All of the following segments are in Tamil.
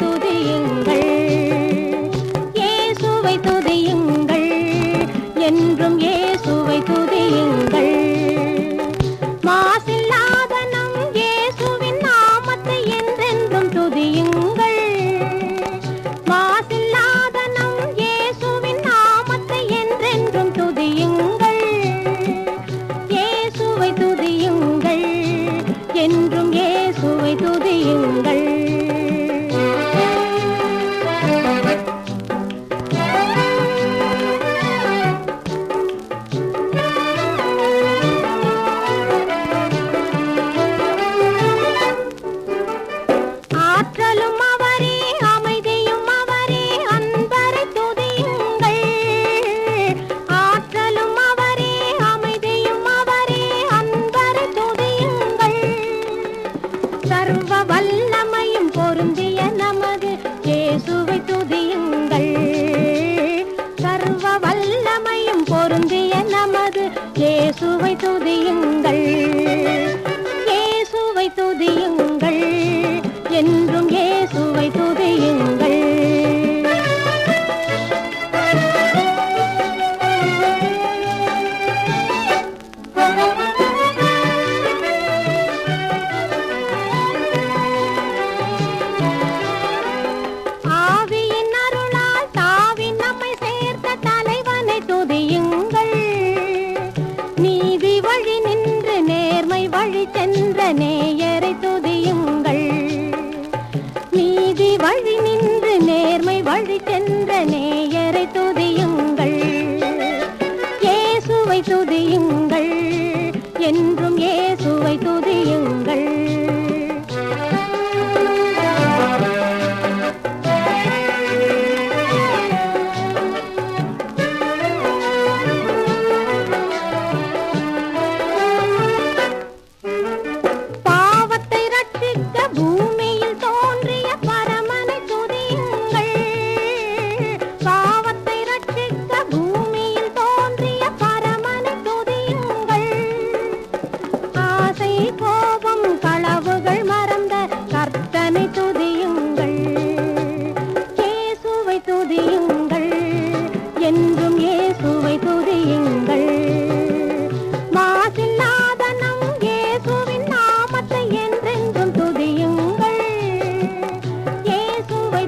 துதியுங்கள். இயேசுவை துதியுங்கள். என்றும் இயேசுவை துதியுங்கள். மாசி பொருந்திய நமது இயேசுவை துதியுங்கள். கேசுவை துதியுங்கள். வழி சென்ற நேயரை துதியுங்கள். இயேசுவை துதியுங்கள். என்றும் இயேசுவை துதியுங்கள்.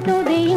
துதிய